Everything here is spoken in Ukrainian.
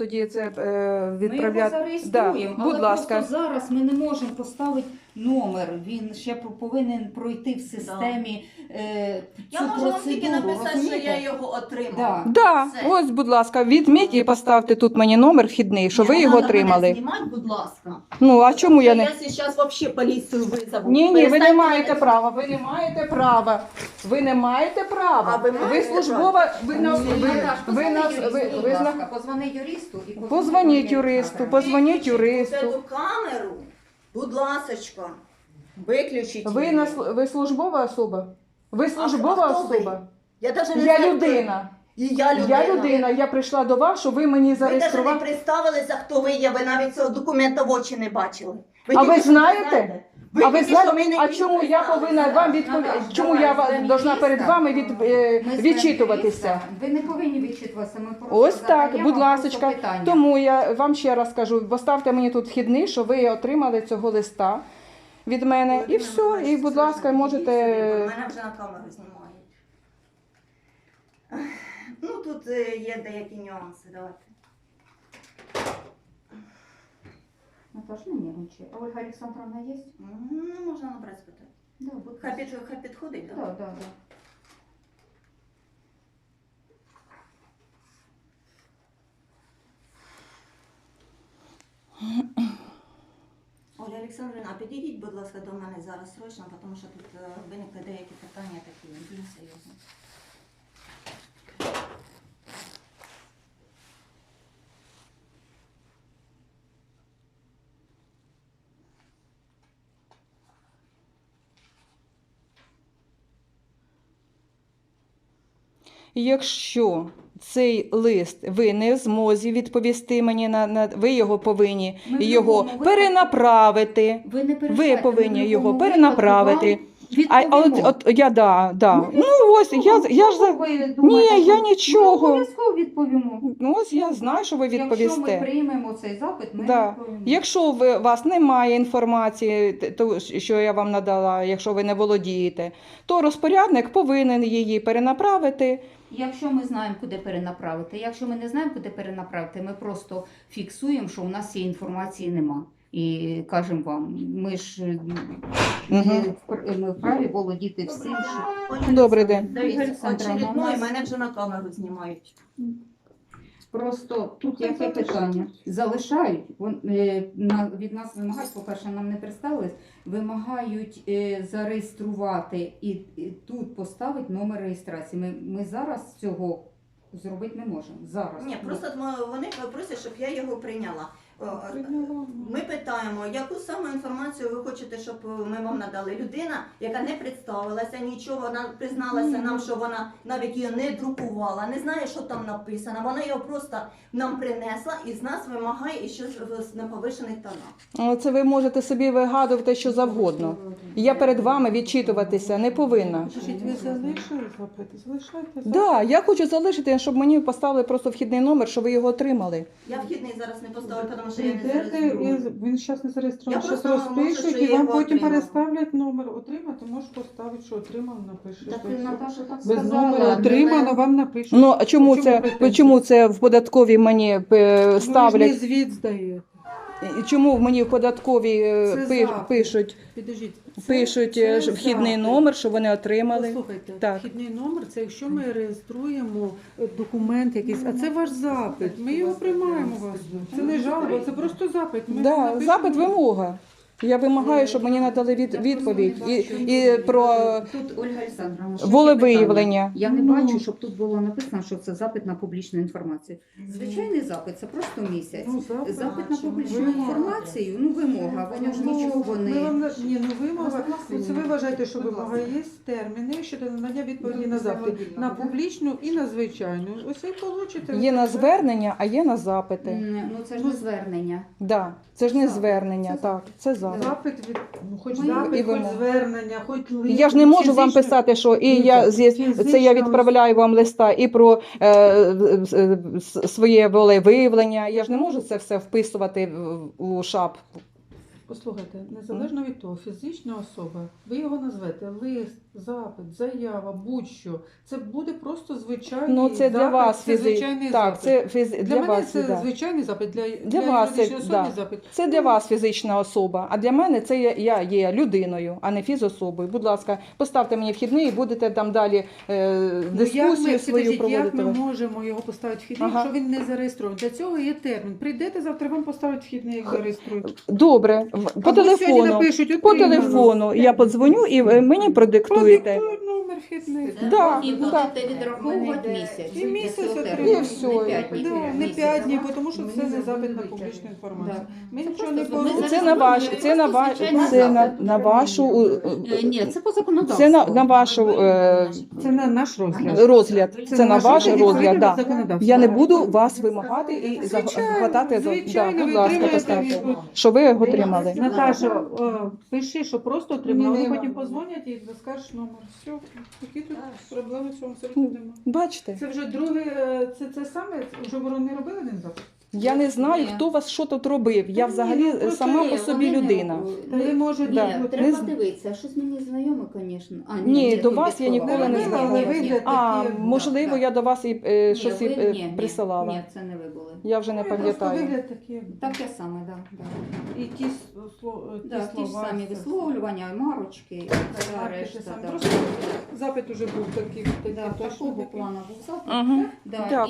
тоді це е, Ми його зареєструємо, Да, але будь ласка. просто зараз ми не можемо поставити номер. Він ще повинен пройти в системі е, Я можу вам тільки написати, що розумієте? я його отримала. Да. Да, Все. ось, будь ласка, відміть і поставте тут мені номер вхідний, що ви його отримали. Знімати, будь ласка. Ну а чому я не. Я зараз взагалі поліцію визову. Ні, ні, ви не Перестаньте маєте мене- права. Ви не маєте права. Ви не маєте права. А ви маєте службова. Ви на ви, ви нас ви, ви ласка, зна- Позвони юристу і Позвоніть юристу, позвоніть юристу. Камеру, будь ласочка, виключіть Ви її. на сл- ви службова особа? Ви службова а хто ви? особа? Я навіть не Я знаю, людина. І я людина. Я людина. Я прийшла до вас, щоб ви мені Ви навіть не зареєстрували. представилися, хто ви є, ви навіть цього документа в очі не бачили. А тільки ви що знаєте? А ви знаєте, а чому я повинна вам відповідати? Чому я вас должна перед вами від, е, відчитуватися? Ви не повинні відчитуватися. Ми просто Ось так, задаємо будь просто ласочка. питання. Тому я вам ще раз кажу, поставте мені тут вхідний, що ви отримали цього листа від мене, і все. І, будь ласка, можете. Мене вже на камеру знімають. Ну, тут е, є деякі нюанси, давайте. Наташ, не нервничай. А Ольга Олександровна є? Ну, можна набрати спитати. Да, будь Хай, ласка. під, хай підходить, так? Да, да, да. Оля Олександрівна, а підійдіть, будь ласка, до мене зараз срочно, тому що тут е, виникли деякі питання такі більш серйозні. Якщо цей лист ви не в змозі відповісти мені на, на ви його повинні Ми його перенаправити. Ви не Ви повинні ми його перенаправити. А, а от, от я да, да. Ну, Ну ось я, я ж за Ви ні, я що- нічого. Ми обов'язково відповімо. Ну ось я знаю, що ви Якщо ми відповісте. приймемо цей запит, ми Да. відповімо. Якщо ви у вас немає інформації, т- то, що я вам надала, якщо ви не володієте, то розпорядник повинен її перенаправити. Якщо ми знаємо, куди перенаправити, якщо ми не знаємо, куди перенаправити, ми просто фіксуємо, що у нас цієї інформації нема. І кажемо вам, ми ж Мгм. ми ми вправі володіти всім, що Добрий день. Нас- мене вже на камеру знімають. Просто тут яке питання? Залишають вон- е, на- від нас вимагають, по-перше, нам не представились, вимагають е, зареєструвати і, і тут поставити номер реєстрації. Ми, ми зараз цього зробити не можемо. Зараз. Ні, просто м- вони просять, щоб я його прийняла. О, Ми питаємо, яку саме інформацію ви хочете, щоб ми вам надали. Людина, яка не представилася, нічого, вона призналася нам, що вона навіть її не друкувала, не знає, що там написано. Вона його просто нам принесла і з нас вимагає і щось в- на повишених тонах. Це ви можете собі вигадувати що завгодно. Я перед вами відчитуватися не повинна. Ви залишили запит? Залишайте. Да, я хочу залишити, щоб мені поставили просто вхідний номер, щоб ви його отримали. Я вхідний зараз не поставлю, тому я не зареєструю. і він зараз не зареєстрований, Я зараз просто можу, розпишуть що і я вам його потім отримала. переставлять номер. Отримати, можеш поставити, що отримав, напишеш. Так Та і все. Наташа так Без сказала. номера отримано, вам напишуть. Ну а чому Чому це чому це в податковій мені е, Ви ж не ставлять? звіт здаєте. І Чому мені в податковій е, Це пи- пишуть, Підождіть. це- пишуть це е, ж вхідний запит. номер, що вони отримали? Послухайте, Так. вхідний номер це якщо ми реєструємо е, документ якийсь, а це ваш запит. Ми його приймаємо у вас. Це не жалоба, це просто запит. Ми Да, напишемо- запит вимога. Я вимагаю, щоб мені надали від, відповідь і, і про Тут Ольга Олександровна. ще волевиявлення. питання. Я не Ну. бачу, щоб тут було написано, що це запит на публічну інформацію. Звичайний запит це просто місяць. Ну, запит. Запит на публічну Вимога. інформацію, ну вимога, воно ж нічого Ми не. вам на- ні, ну вимога. Ну, це ви вважаєте, що вимога є терміни щодо надання відповіді Ну, на запит. На публічну і на звичайну. Ось і получите. Є на звернення, а є на запити. М, Ну це ж не звернення. Да, це ж не звернення, так, це запит. Запит від ну, хоч Ми- і запит, хоч вимога. звернення, хоч лист. Я ж не можу вам фізично- писати, що і я з- це я фізично відправляю вам листа і про е, е, с- своє волевиявлення. Я ж не можу це все вписувати в- у шапку. Послухайте, незалежно від того, фізична особа, ви його назвете лист, запит, заява, будь-що. Це буде просто звичайний Ну, це для запит, вас це звичайний Так, запит. це фіз... для, для, мене вас це да. звичайний запит, для, Для вас це- особи да. запит. Це для вас фізична особа, а для мене це я, я є людиною, а не фізособою. Будь ласка, поставте мені вхідний і будете там далі е, Ну, дискусію як ми, свою проводити. Як ми можемо його поставити вхідний, Ага. якщо він не зареєстрований? Для цього є термін. Прийдете завтра, вам поставить вхідний, як зареєструють. Добре, по Або сьогодні телефону. напишуть, По телефону я подзвоню і ви мені продиктуєте. Продиктують вхідний. Да, і да. будете відраховувати місяць. І місяць Цього отримуєте. І все. Не п'ять днів, Да, не місяць. днів, тому що це не запит на публічну інформацію. Да. Ми нічого не порушуємо. Це на ваш, це на ваш, це на, на вашу Е, Ні, це по законодавству. це на, на вашу е, Це на наш розгляд. розгляд. Це на наш ваш розгляд. до Да. законодавства. Я не буду вас вимагати і захватати за да, звичайно, будь ви ласка, отримаєте поставте, відповідь. що ви його отримали. Наташа, е, пиши, що просто отримала. Вони потім позвонять і скажеш номер. Все, які тут проблеми в цьому абсолютно немає. Бачите, Це вже друге, е, це, це саме, вже вони робили один запит? я не знаю, Ні. хто вас що тут робив. Я взагалі ну, просто сама Ні, по собі вони не людина. робили. Та ви можете... Да. Не треба з- дивитися, щось мені знайоме, звісно. А, Ні, до вас я ніколи не Ні, зверталася. Але вигляд А, такий, можливо, да. я до вас і е, Ні, щось ви- е, ні, ні, присилала. Ні, це не ви. Я вже не Ну, просто пам'ятаю. вигляд такий. Таке саме, так. Да, да. І ті, с- сло- ті Да, ті ж слова. самі висловлювання, марочки, і решта. да. Просто запит уже був такий, такий Да, точно такого такий. плану був запит. Угу. Да, Дякую.